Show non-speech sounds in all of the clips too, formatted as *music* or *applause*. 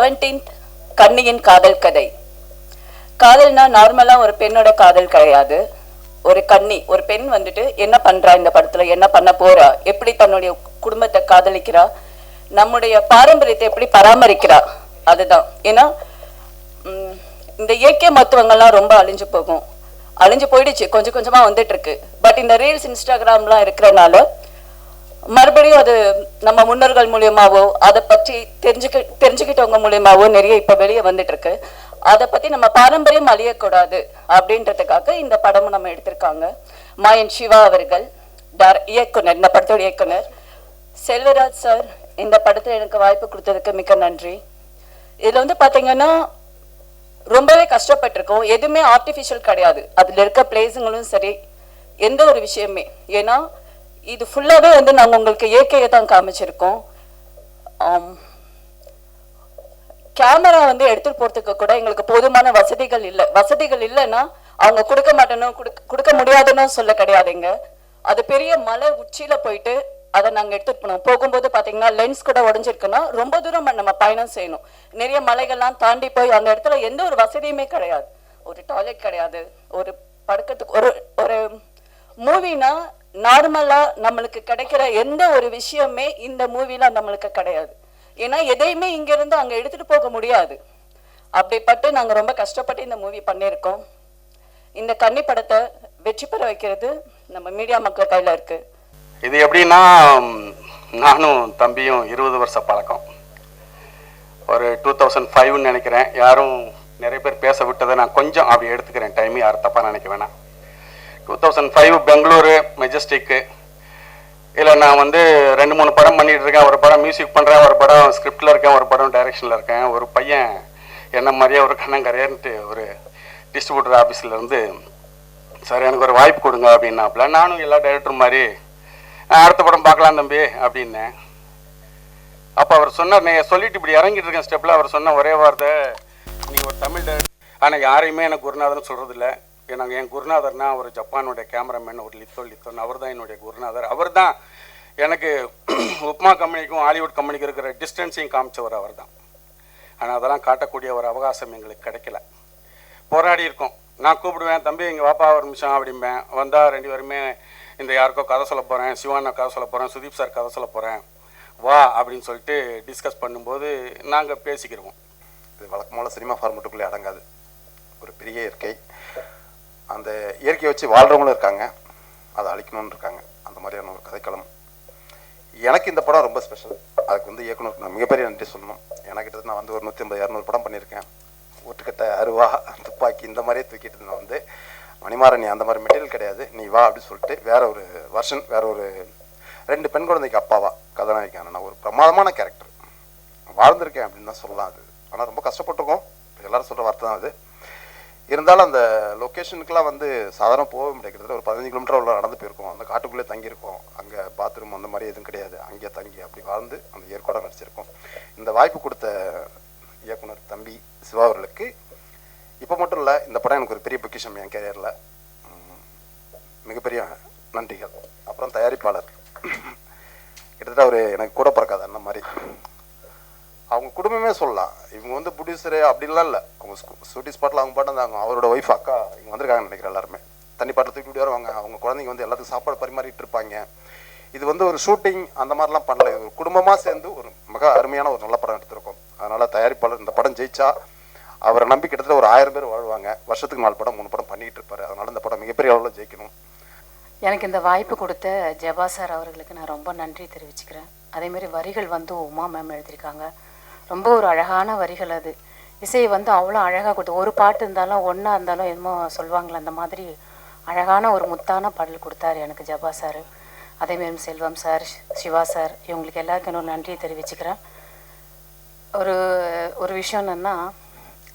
Seventeenth கண்ணியின் காதல் கதை. காதல்னா நார்மலா ஒரு பெண்ணோட காதல் கிடையாது. ஒரு கண்ணி ஒரு பெண் வந்துட்டு என்ன பண்றா இந்த படத்துல? என்ன பண்ண போறா? எப்படி தன்னுடைய குடும்பத்தை காதலிக்கிறா? நம்முடைய பாரம்பரியத்தை எப்படி பராமரிக்கிறா? அதுதான். ஏன்னா இந்த இயற்கை மருத்துவங்கள்லாம் ரொம்ப அழிஞ்சு போகும். அழிஞ்சு போயிடுச்சு. கொஞ்சம் கொஞ்சமா வந்துட்டு இருக்கு. பட் இந்த ரீல்ஸ் இன்ஸ்டாகிராம்லாம் இருக்கிறனால மறுபடியும் அது நம்ம முன்னோர்கள் மூலியமாவோ அதை பற்றி தெரிஞ்சுக்க தெரிஞ்சுக்கிட்டவங்க மூலியமாவோ நிறைய இப்ப வெளியே வந்துட்டு இருக்கு அதை பத்தி நம்ம பாரம்பரியம் அழியக்கூடாது அப்படின்றதுக்காக இந்த படமும் நம்ம எடுத்திருக்காங்க. மாயன் சிவா அவர்கள் இயக்குனர் இந்த படத்தோட இயக்குனர். செல்வராஜ் சார் இந்த படத்துல எனக்கு வாய்ப்பு கொடுத்ததுக்கு மிக்க நன்றி. இதுல வந்து பாத்தீங்கன்னா ரொம்பவே கஷ்டப்பட்டிருக்கோம். எதுவுமே ஆர்டிஃபிஷியல் கிடையாது. அதுல இருக்க பிளேஸுங்களும் சரி எந்த ஒரு விஷயமே. ஏன்னா இது ஃபுல்லாகவே வந்து நாங்கள் உங்களுக்கு இயற்கையை தான் காமிச்சிருக்கோம். கேமரா வந்து எடுத்துட்டு போகிறதுக்கு கூட எங்களுக்கு போதுமான வசதிகள் இல்லை. வசதிகள் இல்லைன்னா அவங்க கொடுக்க மாட்டேன்னு கொடுக்க- கொடுக்க முடியாதுன்னு சொல்ல கிடையாதுங்க. அது பெரிய மலை உச்சியில் போயிட்டு அதை நாங்கள் எடுத்துகிட்டு போனோம். போகும்போது பார்த்தீங்கன்னா லென்ஸ் கூட உடஞ்சிருக்குன்னா ரொம்ப தூரம் நம்ம பயணம் செய்யணும். நிறைய மலைகள்லாம் தாண்டி போய் அந்த இடத்துல எந்த ஒரு வசதியுமே கிடையாது. ஒரு டாய்லெட் கிடையாது. ஒரு படுக்கிறதுக்கு ஒரு ஒரு மூவினா நார்மலாக நம்மளுக்கு கிடைக்கிற எந்த ஒரு விஷயமே இந்த மூவிலாம் நம்மளுக்கு கிடையாது. ஏன்னா எதையுமே இங்கேருந்து அங்கே எடுத்துகிட்டு போக முடியாது. அப்படிப்பட்டு நாங்கள் ரொம்ப கஷ்டப்பட்டு இந்த மூவி பண்ணியிருக்கோம். இந்த கன்னி படத்தை வெற்றி பெற வைக்கிறது நம்ம மீடியா மக்கள் கையில் இருக்கு. இது எப்படின்னா நானும் தம்பியும் இருபது வருஷ பழக்கம். ஒரு டூ தௌசண்ட் ஃபைவ்னு நினைக்கிறேன். யாரும் நிறைய பேர் பேச விட்டதை நான் கொஞ்சம் அப்படி எடுத்துக்கிறேன். டைம் யாரும் தப்பாக நினைக்க வேணாம். டூ தௌசண்ட் ஃபைவ் பெங்களூரு மெஜஸ்டிக்கு இதில் நான் வந்து ரெண்டு மூணு படம் பண்ணிட்டு இருக்கேன். ஒரு படம் மியூசிக் பண்ணுறேன் ஒரு படம் ஸ்கிரிப்டில் இருக்கேன் ஒரு படம் டைரக்ஷனில் இருக்கேன். ஒரு பையன் என்ன மாதிரியே ஒரு கண்ணங்கரையன்ட்டு ஒரு டிஸ்ட்ரிபியூட்டர் ஆஃபீஸில் இருந்து சார் எனக்கு ஒரு வாய்ப்பு கொடுங்க அப்படின்னாப்புல. நானும் எல்லா டைரக்டர் மாதிரி நான் அடுத்த படம் பார்க்கலாம் தம்பி அப்படின்னேன். அப்போ அவர் சொன்னார் நீங்கள் சொல்லிட்டு இப்படி இறங்கிட்டு இருக்கேன் ஸ்டெப்பில் அவர் சொன்ன ஒரே வார்த்தை நீங்கள் ஒரு தமிழ் ஆனால் யாரையுமே எனக்கு குருநாதர்னு சொல்கிறதில்ல எனக்கு என் குருநாதர்னா அவர் ஜப்பானுடைய கேமராமேன் ஒரு லித்தோ லித்தோன். அவர் தான் என்னுடைய குருநாதர். அவர் தான் எனக்கு *clears throat* உப்மா கம்பெனிக்கும் ஹாலிவுட் கம்பெனிக்கும் இருக்கிற டிஸ்டன்ஸையும் காமிச்சவர் அவர் தான் ஆனால் அதெல்லாம் காட்டக்கூடிய ஒரு அவகாசம் எங்களுக்கு கிடைக்கல. போராடி இருக்கோம். நான் கூப்பிடுவேன் தம்பி எங்கள் வாப்பா ஒரு நிமிஷம் அப்படிம்பேன். வந்தால் ரெண்டு பேருமே இந்த யாருக்கோ கதை சொல்ல போகிறேன் சிவானா கதை சொல்ல போகிறேன் சுதீப் சார் கதை சொல்ல போகிறேன் வா அப்படின்னு சொல்லிட்டு டிஸ்கஸ் பண்ணும்போது நாங்கள் பேசிக்கிடுவோம் இது வழக்கமான சினிமா ஃபார்மெட்டுக்குள்ளே அடங்காது. ஒரு பெரிய இயற்கை. அந்த இயற்கையை வச்சு வாழ்கிறவங்களும் இருக்காங்க. அதை அழிக்கணும்னு இருக்காங்க. அந்த மாதிரியான ஒரு கதைக்களம். எனக்கு இந்த படம் ரொம்ப ஸ்பெஷல் அதுக்கு வந்து இயக்குனருக்கு நான் மிகப்பெரிய நன்றி சொல்லணும். எனக்கு நான் வந்து ஒரு நூற்றி ஐம்பது இரநூறு படம் பண்ணியிருக்கேன். ஒட்டுக்கட்டை அருவா துப்பாக்கி இந்த மாதிரியே தூக்கிட்டு நான் வந்து மணிமாறன் நீ அந்த மாதிரி மெட்டீரியல் கிடையாது. நீ வா அப்படின்னு சொல்லிட்டு வேற ஒரு வருஷன் வேற ஒரு ரெண்டு பெண் குழந்தைக்கு அப்பாவா கதாநாயகன் நான் ஒரு பிரமாதமான கேரக்டர் வாழ்ந்திருக்கேன் அப்படின்னு தான் சொல்லலாம் அது. ஆனால் ரொம்ப கஷ்டப்பட்டிருக்கோம். எல்லாரும் சொல்கிற வார்த்தை தான் அது. இருந்தாலும் அந்த லொக்கேஷனுக்குலாம் வந்து சாதாரண போக முடியாது. கிட்டத்தட்ட ஒரு பதினஞ்சு கிலோமீட்டர் உள்ள நடந்து போயிருக்கோம். அந்த காட்டுக்குள்ளே தங்கியிருக்கோம். அங்கே பாத்ரூம் அந்த மாதிரி எதுவும் கிடையாது. அங்கேயே தங்கி அப்படி வாழ்ந்து அந்த ஏற்காடாக நடிச்சிருக்கோம். இந்த வாய்ப்பு கொடுத்த இயக்குனர் தம்பி சிவா அவர்களுக்கு இப்போ மட்டும் இல்லை இந்த படம் எனக்கு ஒரு பெரிய பொக்கிஷம் என் கேரியரில் மிகப்பெரிய நன்றிகள். அப்புறம் தயாரிப்பாளர். கிட்டத்தட்ட அவர் எனக்கு கூட பிறக்காது அந்த மாதிரி. அவங்க குடும்பமே சொல்லலாம். இவங்க வந்து ப்ரொடியூசரு அப்படிலாம் இல்லை. அவங்க ஷூட்டிங் ஸ்பாட்டில் அவங்க பாட்டு வந்தாங்க அவரோட ஒய்ஃப் அக்கா இங்கே வந்திருக்காங்கன்னு நினைக்கிறேன் எல்லாருமே. தண்ணி பாட்டில் தூக்கிட்டு வருவாங்க. அவங்க குழந்தைங்க வந்து எல்லாத்துக்கும் சாப்பாடு பரிமாறிட்டு இருப்பாங்க. இது வந்து ஒரு ஷூட்டிங் அந்த மாதிரிலாம் பண்ணல. ஒரு குடும்பமாக சேர்ந்து ஒரு மிக அருமையான ஒரு நல்ல படம் எடுத்திருக்கோம். அதனால் தயாரிப்பாளர் இந்த படம் ஜெயிச்சா அவரை நம்பி கிட்டத்தட்ட ஒரு ஆயிரம் பேர் வாழ்வாங்க. வருஷத்துக்கு நாலு படம் மூணு படம் பண்ணிட்டு இருப்பாரு. அதனால இந்த படம் மிகப்பெரிய அளவில் ஜெயிக்கணும். எனக்கு இந்த வாய்ப்பு கொடுத்த ஜபா சார் அவர்களுக்கு நான் ரொம்ப நன்றி தெரிவிச்சுக்கிறேன். அதேமாரி வரிகள் வந்து உமா மேம் எழுதியிருக்காங்க. ரொம்ப ஒரு அழகான வரிகள் அது. இசையை வந்து அவ்வளோ அழகாக கொடுத்து ஒரு பாட்டு இருந்தாலும் ஒன்றா இருந்தாலும் என்னமோ சொல்லுவாங்களே அந்த மாதிரி அழகான ஒரு முத்தான பாடல் கொடுத்தாரு எனக்கு ஜபா சார். அதேமாரி செல்வம் சார் சிவா சார் இவங்களுக்கு எல்லாருக்கும் இன்னொரு நன்றியை தெரிவிச்சுக்கிறேன். ஒரு ஒரு விஷயம் என்னென்னா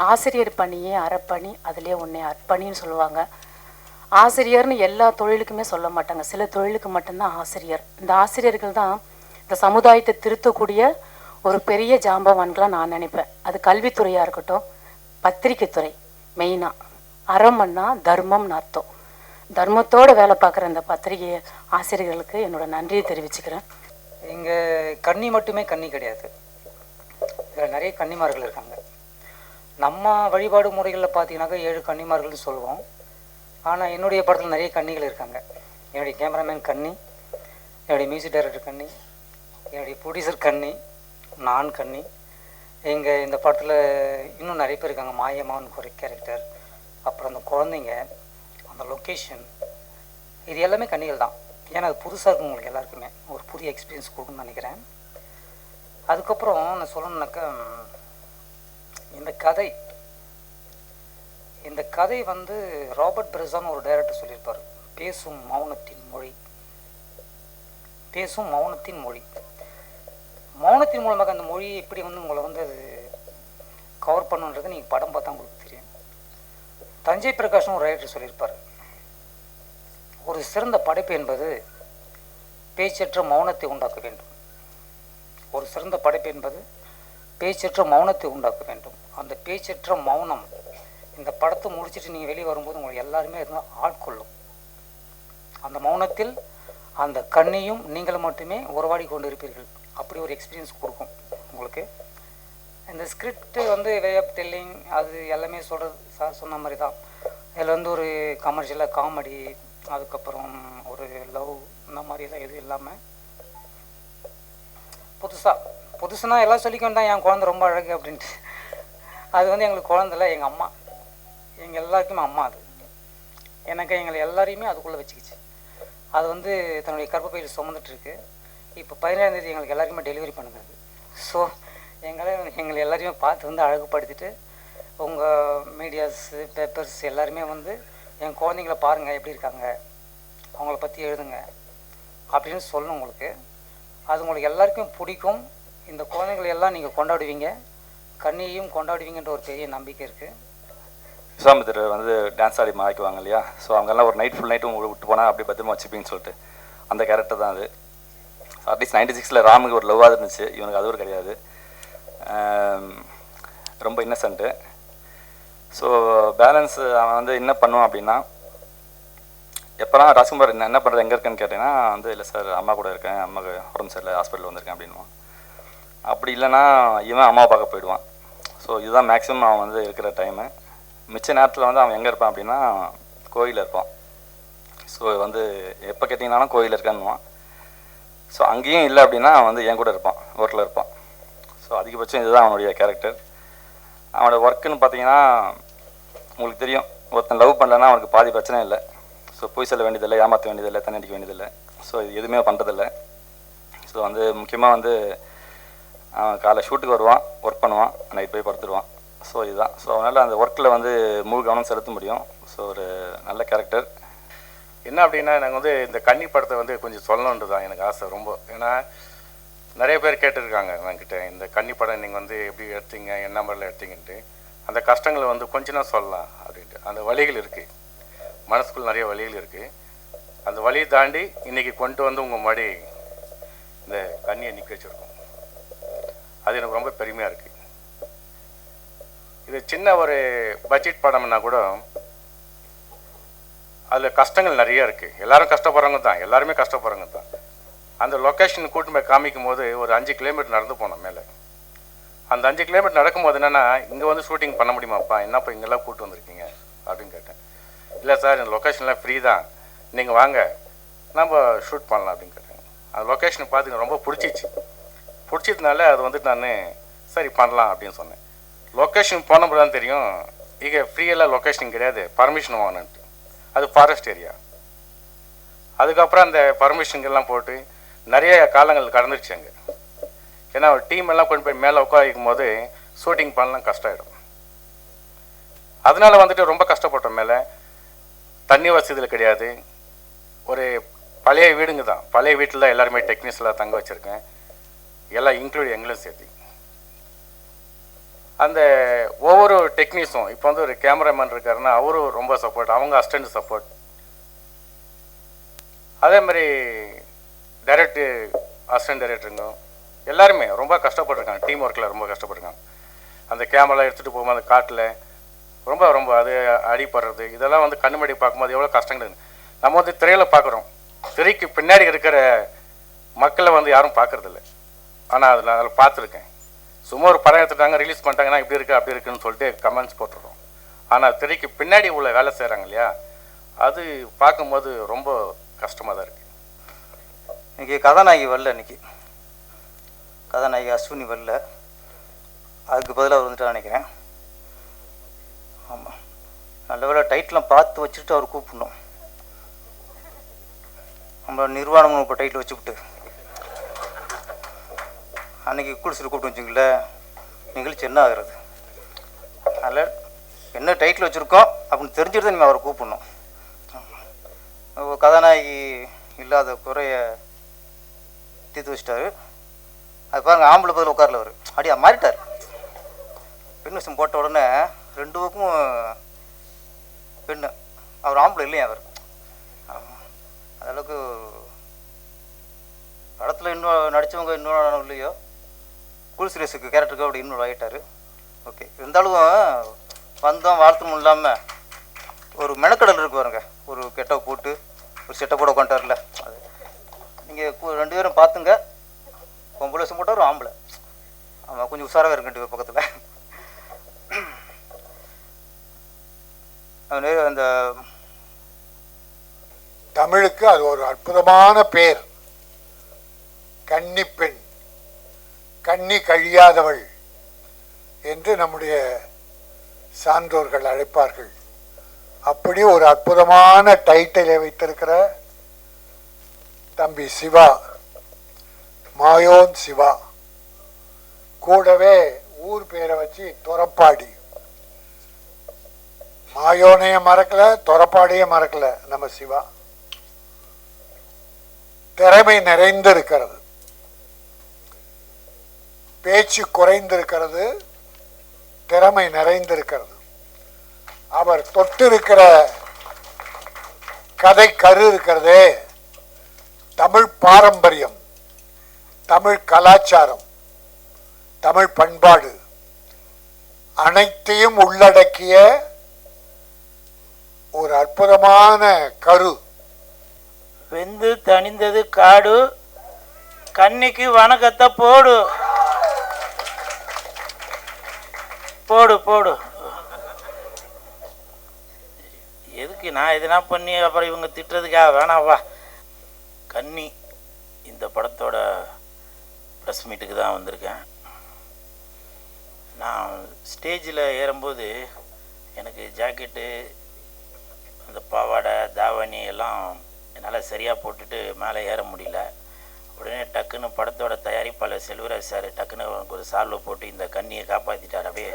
ஆசிரியர் பணியே அறப்பணி அதுலேயே ஒன்றே அர்ப்பணின்னு சொல்லுவாங்க. ஆசிரியர்னு எல்லா தொழிலுக்குமே சொல்ல மாட்டாங்க. சில தொழிலுக்கு மட்டும்தான் ஆசிரியர். இந்த ஆசிரியர்கள் தான் இந்த சமுதாயத்தை திருத்தக்கூடிய ஒரு பெரிய ஜாம்பவான்களாக நான் நினைப்பேன். அது கல்வித்துறையாக இருக்கட்டும் பத்திரிக்கைத்துறை மெயினாக அறம்னா தர்மம்னு அர்த்தம். தர்மத்தோடு வேலை பார்க்குற இந்த பத்திரிகை ஆசிரியர்களுக்கு என்னோட நன்றியை தெரிவிச்சுக்கிறேன். இங்கே கன்னி மட்டுமே கன்னி கிடையாது. இதில் நிறைய கன்னிமார்கள் இருக்காங்க. நம்ம வழிபாடு முறைகளில் பார்த்தீங்கன்னாக்கா ஏழு கன்னிமார்கள்னு சொல்லுவோம். ஆனால் என்னுடைய படத்தில் நிறைய கன்னிகள் இருக்காங்க. என்னுடைய கேமராமேன் கன்னி என்னுடைய மியூசிக் டைரக்டர் கன்னி என்னுடைய ப்ரொடியூசர் கன்னி நான் கன்னி எங்கள் இந்த படத்தில் இன்னும் நிறைய பேர் இருக்காங்க. மாயமான்னு ஒரு கேரக்டர் அப்புறம் அந்த குழந்தைங்க அந்த லொக்கேஷன் இது எல்லாமே கண்ணிகள் தான். ஏன்னா அது புதுசாக இருக்கும் உங்களுக்கு எல்லாருக்குமே. ஒரு புதிய எக்ஸ்பீரியன்ஸ் கொடுக்குன்னு நினைக்கிறேன். அதுக்கப்புறம் நான் சொல்லணுன்னாக்கா இந்த கதை. இந்த கதை வந்து ராபர்ட் பிரசான் ஒரு டைரக்டர் சொல்லியிருப்பார். பேசும் மௌனத்தின் மொழி. பேசும் மௌனத்தின் மொழி. மௌனத்தின் மூலமாக அந்த மொழியை எப்படி வந்து உங்களை வந்து அது கவர் பண்ணுன்றது நீங்கள் படம் பார்த்தா உங்களுக்கு தெரியும். தஞ்சை பிரகாஷும் ஒரு ரைட்டர் சொல்லியிருப்பார். ஒரு சிறந்த படைப்பு என்பது பேச்சற்ற மௌனத்தை உண்டாக்க வேண்டும். ஒரு சிறந்த படைப்பு என்பது பேச்சற்ற மௌனத்தை உண்டாக்க வேண்டும். அந்த பேச்சற்ற மௌனம் இந்த படத்தை முடிச்சுட்டு நீங்கள் வெளியே வரும்போது உங்களை எல்லாருமே இருந்தால் ஆட்கொள்ளும். அந்த மௌனத்தில் அந்த கண்ணையும் நீங்கள் மட்டுமே உறவாடி கொண்டு இருப்பீர்கள் அப்படி ஒரு எக்ஸ்பீரியன்ஸ் கொடுக்கும் உங்களுக்கு. இந்த ஸ்கிரிப்ட் வந்து வே ஆஃப் டெல்லிங் அது எல்லாமே சொல்கிறது சார் சொன்ன மாதிரி தான். இதில் வந்து ஒரு கமர்ஷியலாக காமெடி அதுக்கப்புறம் ஒரு லவ் இந்த மாதிரிலாம் எதுவும் இல்லாமல் புதுசாக புதுசுனா எல்லாம் சொல்லிக்க வேண்டாம் என் குழந்தை ரொம்ப அழகு அப்படின்ட்டு. அது வந்து எங்களுக்கு குழந்தைல எங்கள் அம்மா. எங்கள் எல்லாருக்குமே அம்மா அது. எனக்கு எங்களை எல்லாரையுமே அதுக்குள்ளே வச்சுக்கிச்சு. அது வந்து தன்னுடைய கர்ப்பப்பையில் சுமந்துட்டுருக்கு இப்போ பதினேழாம் தேதி எங்களுக்கு எல்லாருக்குமே டெலிவரி பண்ணுது ஸோ எங்களை எங்களை எல்லாரையுமே பார்த்து வந்து அழகுப்படுத்திட்டு உங்கள் மீடியாஸு பேப்பர்ஸ் எல்லாருமே வந்து என் குழந்தைங்கள பாருங்கள் எப்படி இருக்காங்க? அவங்கள பற்றி எழுதுங்க. அப்படின்னு சொல்லணும் உங்களுக்கு. அது உங்களுக்கு எல்லாருக்கும் பிடிக்கும். இந்த குழந்தைங்களை எல்லாம் நீங்கள் கொண்டாடுவீங்க. கண்ணியையும் கொண்டாடுவீங்கன்ற ஒரு பெரிய நம்பிக்கை இருக்குது விஸ்வாமித்திர வந்து டான்ஸ் ஆடி மாறிக்குவாங்க இல்லையா? ஸோ அவங்கெல்லாம் ஒரு நைட் ஃபுல் நைட்டும் உங்களுக்கு விட்டு போனால் அப்படியே பத்திரமா வச்சுப்பீங்கன்னு சொல்லிட்டு அந்த கேரக்டர் தான் அது. அட்லீஸ்ட் நைன்டி சிக்ஸில் ராமுக்கு ஒரு லவ்வாக இருந்துச்சு. இவனுக்கு அதுவும் கிடையாது. ரொம்ப இன்னசென்ட்டு ஸோ பேலன்ஸ் அவன் வந்து என்ன பண்ணுவான் அப்படின்னா எப்போலாம் ராஜ்குமார் என்ன என்ன பண்ணுறது எங்கே இருக்கேன்னு கேட்டேன்னா வந்து இல்லை சார் அம்மா கூட இருக்கேன் அம்மாவுக்கு உடம்பு சரியில்லை ஹாஸ்பிட்டல் வந்திருக்கேன் அப்படின்வான் அப்படி இல்லைன்னா இவன் அம்மா பார்க்க போயிடுவான். ஸோ இதுதான் மேக்ஸிமம் அவன் வந்து இருக்கிற டைமு மிச்ச நேரத்தில் வந்து அவன் எங்கே இருப்பான் அப்படின்னா கோயிலில் இருப்பான். ஸோ வந்து எப்போ கேட்டிங்கனாலும் கோயிலில் இருக்கான்னுவான். ஸோ அங்கேயும் இல்லை அப்படின்னா அவன் வந்து என் கூட இருப்பான் ஒர்க்கில் இருப்பான். ஸோ அதிகபட்சம் இதுதான் அவனுடைய கேரக்டர் அவனோட ஒர்க்குன்னு பார்த்தீங்கன்னா உங்களுக்கு தெரியும். ஒருத்தன் லவ் பண்ணலன்னா அவனுக்கு பாதி பிரச்சனை இல்லை. ஸோ போய் சொல்ல வேண்டியதில்லை ஏமாற்ற வேண்டியதில்லை தண்ணி அடிக்க வேண்டியதில்லை. ஸோ இது எதுவுமே பண்ணுறதில்ல ஸோ வந்து முக்கியமாக வந்து அவன் காலை ஷூட்டுக்கு வருவான் ஒர்க் பண்ணுவான் நைட் போய் படுத்துடுவான் ஸோ இதுதான். ஸோ அதனால் அந்த ஒர்க்கில் வந்து முழு கவனம் செலுத்த முடியும். ஸோ ஒரு நல்ல கேரக்டர் என்ன அப்படின்னா நாங்கள் வந்து இந்த கன்னி படத்தை வந்து கொஞ்சம் சொல்லணுன்றது தான் எனக்கு ஆசை ரொம்ப. ஏன்னா நிறைய பேர் கேட்டிருக்காங்க என்கிட்ட இந்த கன்னி படம் நீங்கள் வந்து எப்படி எடுத்தீங்க என்ன மாதிரில எடுத்தீங்கன்ட்டு. அந்த கஷ்டங்களை வந்து கொஞ்ச நாள் சொல்லலாம் அப்படின்ட்டு. அந்த வழிகள் இருக்குது மனசுக்குள்ள நிறைய வழிகள் இருக்குது அந்த வழியை தாண்டி இன்னைக்கு கொண்டு வந்து உங்கள் முன்னாடி இந்த கண்ணியை நிற்க வச்சுருக்கோம். அது எனக்கு ரொம்ப பெருமையாக இருக்குது இது சின்ன ஒரு பட்ஜெட் படம்னா கூட அதில் கஷ்டங்கள் நிறைய இருக்குது எல்லாரும் கஷ்டப்படுறவங்க தான். எல்லாருமே கஷ்டப்படுறவங்க தான். அந்த லொக்கேஷன் கூட்டு போய் காமிக்கும் போது ஒரு அஞ்சு கிலோமீட்டர் நடந்து போனோம் மேலே. அந்த அஞ்சு கிலோமீட்டர் நடக்கும்போது என்னென்னா இங்கே வந்து ஷூட்டிங் பண்ண முடியுமாப்பா? என்னப்பா இங்கெல்லாம் கூட்டு வந்திருக்கீங்க? அப்படின்னு கேட்டேன். இல்லை சார் இந்த லொக்கேஷன்லாம் ஃப்ரீ தான். நீங்கள் வாங்க. நம்ம ஷூட் பண்ணலாம் அப்படின்னு கேட்டேன். அந்த லொக்கேஷனை பார்த்து ரொம்ப பிடிச்சிச்சு. பிடிச்சதுனால அது வந்துட்டு நான் சரி பண்ணலாம் அப்படின்னு சொன்னேன். லொக்கேஷன் போனப்போ தான் தெரியும். இங்கே ஃப்ரீயெல்லாம் லொக்கேஷன் கிடையாது. பர்மிஷன் வாங்கினுட்டு அது ஃபாரஸ்ட் ஏரியா அதுக்கப்புறம் அந்த பர்மிஷன்கள்லாம் போட்டு நிறைய காலங்கள் கடந்துருச்சு அங்கே. ஏன்னா டீம் எல்லாம் கொண்டு போய் மேலே உட்காரிக்கும் போது ஷூட்டிங் பண்ணலாம் கஷ்டம் ஆகிடும் அதனால வந்துட்டு ரொம்ப கஷ்டப்பட்டோம் மேலே. தண்ணி வசதியில் கிடையாது. ஒரு பழைய வீடுங்க தான். பழைய வீட்டில் தான் எல்லாருமே டெக்னீஷியலாக தங்க வச்சுருக்கேன். எல்லாம் இன்க்ளூட் எங்களும் சேர்த்து. அந்த ஒவ்வொரு டெக்னீஸும் இப்போ வந்து ஒரு கேமராமேன் இருக்காருன்னா அவரும் ரொம்ப சப்போர்ட் அவங்க அஸ்டண்ட் சப்போர்ட் அதே மாதிரி டைரக்டர் அசிஸ்டன்ட் டைரக்டருங்க எல்லாருமே ரொம்ப கஷ்டப்பட்டுருக்காங்க. டீம் ஒர்க்கில் ரொம்ப கஷ்டப்பட்டுருக்காங்க. அந்த கேமரா எடுத்துகிட்டு போகும்போது அந்த காட்டில் ரொம்ப ரொம்ப அது அடிப்படுறது இதெல்லாம் வந்து கண்ணுமடி பார்க்கும்போது எவ்வளோ கஷ்டங்கள் நம்ம வந்து திரையில் பார்க்குறோம். திரைக்கு பின்னாடி இருக்கிற மக்களை வந்து யாரும் பார்க்கறதில்ல. ஆனால் அதில் அதில் பார்த்துருக்கேன். சும்மா ஒரு படம் எடுத்துட்டாங்க ரிலீஸ் பண்ணிட்டாங்கன்னா இப்படி இருக்கு அப்படி இருக்குன்னு சொல்லிட்டு கமெண்ட்ஸ் போட்டுடுறோம் ஆனால் திரைக்கு பின்னாடி உள்ள வேலை செய்கிறாங்க இல்லையா? அது பார்க்கும்போது ரொம்ப கஷ்டமாக தான் இருக்குது இன்றைக்கி கதாநாயகி வரல இன்னைக்கு. கதாநாயகி அஸ்வினி வரல. அதுக்கு பதிலாக அவர் வந்துட்டு நினைக்கிறேன். ஆமாம் நல்ல வேலை டைட்டிலாம் பார்த்து வச்சுட்டு அவர் கூப்பிடணும். நம்ம நிர்வாணமும் இப்போ டைட்டில் வச்சுக்கிட்டு அன்றைக்கி குளிச்சுட்டு கூப்பிட்டு வச்சுங்களேன் நிகழ்ச்சி என்ன ஆகுறது? அதில் என்ன டைட்டில் வச்சுருக்கோம் அப்படின்னு தெரிஞ்சுட்டு தான் நீங்கள் அவரை கூப்பிடணும். கதாநாயகி இல்லாத குறைய தீர்த்து வச்சிட்டாரு. அது பாருங்கள் ஆம்பளை பதில் உட்காரல அவர். அப்படியே மாறிட்டார். பெண் விஷம் போட்ட உடனே ரெண்டு பக்கமும் பெண்ணு. அவர் ஆம்பளை இல்லையா அவர்? ஆமா. அந்த அளவுக்கு படத்தில் இன்னும் நடித்தவங்க இன்னும் இல்லையோ? கூல் சீரியஸுக்கு கேரக்டருக்கு அப்படி இன்னும் ஆகிட்டார் ஓகே. இருந்தாலும் வந்தோம் வாழ்த்தும் இல்லாமல் ஒரு மெனக்கடல் இருக்கு பாருங்க. ஒரு கெட்ட போட்டு ஒரு செட்டை கூட உட்காந்துட்டார்ல அது நீங்கள் ரெண்டு பேரும் பார்த்துங்க. பொம்பளை வருஷம் போட்டால் ஒரு ஆம்பளை. ஆமாம் கொஞ்சம் உஷாராக இருக்கு பக்கத்தில். அந்த தமிழுக்கு அது ஒரு அற்புதமான பேர். கன்னிப்பெண். கண்ணி கழியாதவள் என்று நம்முடைய சான்றோர்கள் அழைப்பார்கள். அப்படி ஒரு அற்புதமான டைட்டிலை வைத்திருக்கிற தம்பி சிவா மாயோன் சிவா கூடவே ஊர் பேரை வச்சு துறப்பாடி மாயோனையும் மறக்கல துறப்பாடியும் மறக்கல நம்ம சிவா. திறமை நிறைந்திருக்கிறது. பேச்சு குறைந்திருக்கிறது திறமை நிறைந்திருக்கிறது. அவர் தொட்டிருக்கிற கதை கரு இருக்கிறதே தமிழ் பாரம்பரியம் தமிழ் கலாச்சாரம் தமிழ் பண்பாடு. அனைத்தையும் உள்ளடக்கிய ஒரு அற்புதமான கரு. வெந்து தணிந்தது காடு கண்ணிக்கு வணக்கத்தை போடு. போடு போடு. எதுக்கு நான் எதுனா பண்ணி அப்புறம் இவங்க திட்டுறதுக்காக வேணாம் வா. கன்னி இந்த படத்தோட ப்ரெஸ் மீட்டுக்கு தான் வந்திருக்கேன். நான் ஸ்டேஜில் ஏறும்போது எனக்கு ஜாக்கெட்டு அந்த பாவாடை தாவணி எல்லாம் என்னால் சரியாக போட்டுட்டு மேலே ஏற முடியல. உடனே டக்குன்னு படத்தோட தயாரிப்பாளர் செல்வராஜ் சார் டக்குன்னு ஒரு சால்வை போட்டு இந்த கண்ணியை காப்பாற்றிட்டார் அப்படியே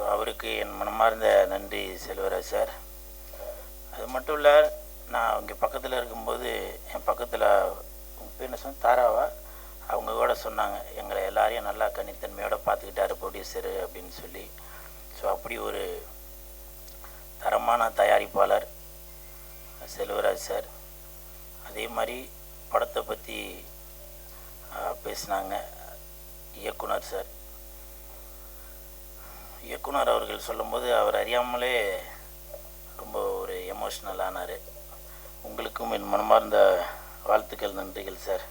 ஸோ அவருக்கு என் மனமார்ந்த நன்றி செல்வராஜ் சார். அது மட்டும் இல்லை நான் இங்கே பக்கத்தில் இருக்கும்போது என் பக்கத்தில் பேர் சொன்ன தாராவா? அவங்க கூட சொன்னாங்க எங்களை எல்லாரையும் நல்லா கனித்தன்மையோடு பார்த்துக்கிட்டாரு ப்ரொடியூசரு அப்படின்னு சொல்லி. ஸோ அப்படி ஒரு தரமான தயாரிப்பாளர் செல்வராஜ் சார். அதே மாதிரி படத்தை பற்றி பேசினாங்க இயக்குனர் சார். இயக்குனர் அவர்கள் சொல்லும்போது அவர் அறியாமலே ரொம்ப ஒரு எமோஷ்னல் ஆனார். உங்களுக்கும் என் மனமார்ந்த வாழ்த்துக்கள் நன்றிகள் சார்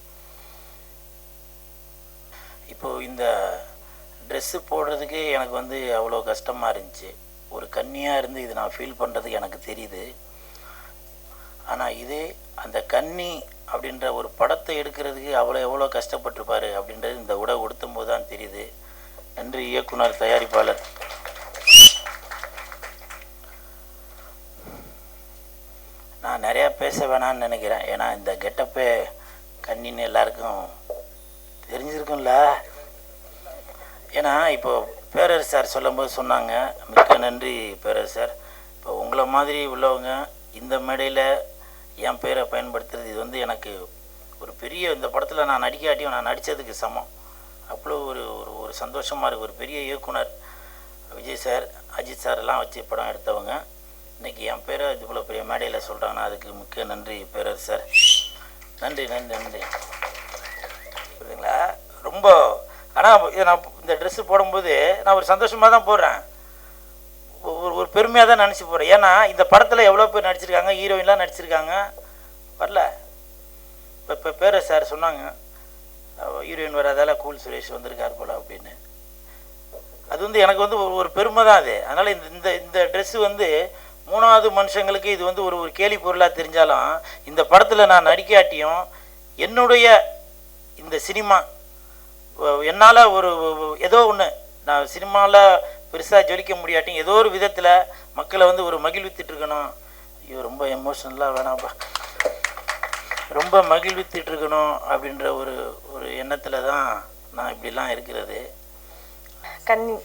இப்போது இந்த ட்ரெஸ்ஸு போடுறதுக்கு எனக்கு வந்து அவ்வளோ கஷ்டமாக இருந்துச்சு. ஒரு கன்னியாக இருந்து இது நான் ஃபீல் பண்ணுறதுக்கு எனக்கு தெரியுது. ஆனால் இதே அந்த கன்னி அப்படின்ற ஒரு படத்தை எடுக்கிறதுக்கு அவ்வளோ எவ்வளோ கஷ்டப்பட்டிருப்பார் அப்படின்றது இந்த உடை உடுத்தும் போது தான் தெரியுது. நன்றி இயக்குனர் தயாரிப்பாளர் நான் நிறையா பேச வேணாம்னு நினைக்கிறேன். ஏன்னா இந்த கெட்டப்பே கண்ணின்னு எல்லாருக்கும் தெரிஞ்சிருக்கும்ல. ஏன்னா இப்போ பேரரசர் சார் சொல்லும்போது சொன்னாங்க. மிக்க நன்றி பேரரசர். சார் இப்போ உங்களை மாதிரி உள்ளவங்க இந்த மேடையில் என் பேரை பயன்படுத்துறது இது வந்து எனக்கு ஒரு பெரிய இந்த படத்தில் நான் நடிக்காட்டியும் நான் நடித்ததுக்கு சமம். அவ்வளோ ஒரு ஒரு ஒரு சந்தோஷமாக இருக்குது ஒரு பெரிய இயக்குனர் விஜய் சார் அஜித் சார் எல்லாம் வச்சு படம் எடுத்தவங்க. இன்றைக்கி என் பேரை இவ்வளோ பெரிய மேடையில் சொல்கிறாங்கன்னா அதுக்கு முக்கிய நன்றி பேரர் சார். நன்றி நன்றி நன்றி. புரியுதுங்களா? ரொம்ப ஆனால் இதை நான் இந்த ட்ரெஸ்ஸு போடும்போது நான் ஒரு சந்தோஷமாக தான் போடுறேன். ஒரு ஒரு பெருமையாக தான் நினச்சி போகிறேன் ஏன்னா இந்த படத்தில் எவ்வளோ பேர் நடிச்சிருக்காங்க ஹீரோயின்லாம் நடிச்சிருக்காங்க வரல. இப்போ இப்போ பேர சார் சொன்னாங்க ஹீரோயின் வராதால கூல் சுரேஷ் வந்திருக்கார் போல் அப்படின்னு. அது வந்து எனக்கு வந்து ஒரு ஒரு பெருமை தான் அது. அதனால் இந்த இந்த இந்த ட்ரெஸ்ஸு வந்து மூணாவது மனுஷங்களுக்கு இது வந்து ஒரு ஒரு கேலி பொருளாக தெரிஞ்சாலும் இந்த படத்தில் நான் நடிக்காட்டியும் என்னுடைய இந்த சினிமா என்னால் ஒரு ஏதோ ஒன்று நான் சினிமாவில் பெருசாக ஜொலிக்க முடியாட்டியும் ஏதோ ஒரு விதத்தில் மக்களை வந்து ஒரு மகிழ்வித்துட்டு இருக்கணும். ஐயோ ரொம்ப எமோஷனலாக வேணாம்ப்பா ரொம்ப மகிழ்வித்துட்டு இருக்கணும் அப்படின்ற ஒரு ஒரு எண்ணத்தில் தான் நான் இப்படிலாம் இருக்கிறது. கன்னி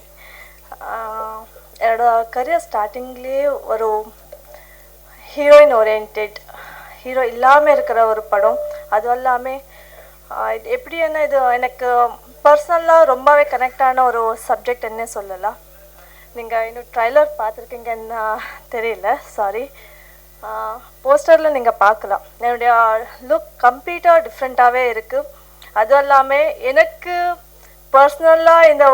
என்னோட கரியர் ஸ்டார்டிங்லேயே ஒரு ஹீரோயின் ஓரியன்ட் ஹீரோ இல்லாமல் இருக்கிற ஒரு படம் அதுவும் இல்லாமல் இது எப்படி என்ன இது எனக்கு பர்சனலாக ரொம்பவே கனெக்டான ஒரு சப்ஜெக்ட் என்ன சொல்லலாம் நீங்கள் இன்னும் ட்ரைலர் பார்த்துருக்கீங்கன்னு தெரியல சாரி போஸ்டரில் நீங்கள் பார்க்கலாம் என்னுடைய லுக் கம்ப்ளீட்டாக டிஃப்ரெண்ட்டாகவே இருக்குது அதுவும் இல்லாமல் எனக்கு பர்சனலாக இந்த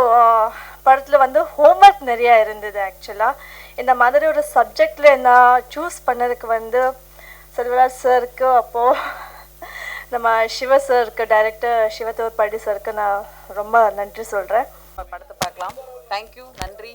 படத்தில் வந்து ஹோம்ஒர்க் நிறையா இருந்தது ஆக்சுவலாக இந்த மாதிரி ஒரு சப்ஜெக்டில் நான் சூஸ் பண்ணதுக்கு வந்து செல்வராஜ் சருக்கு அப்போது நம்ம சிவ சருக்கு டைரக்டர் சிவத்தூர் படி சருக்கு நான் ரொம்ப நன்றி சொல்கிறேன் படத்தை பார்க்கலாம். தேங்க்யூ நன்றி.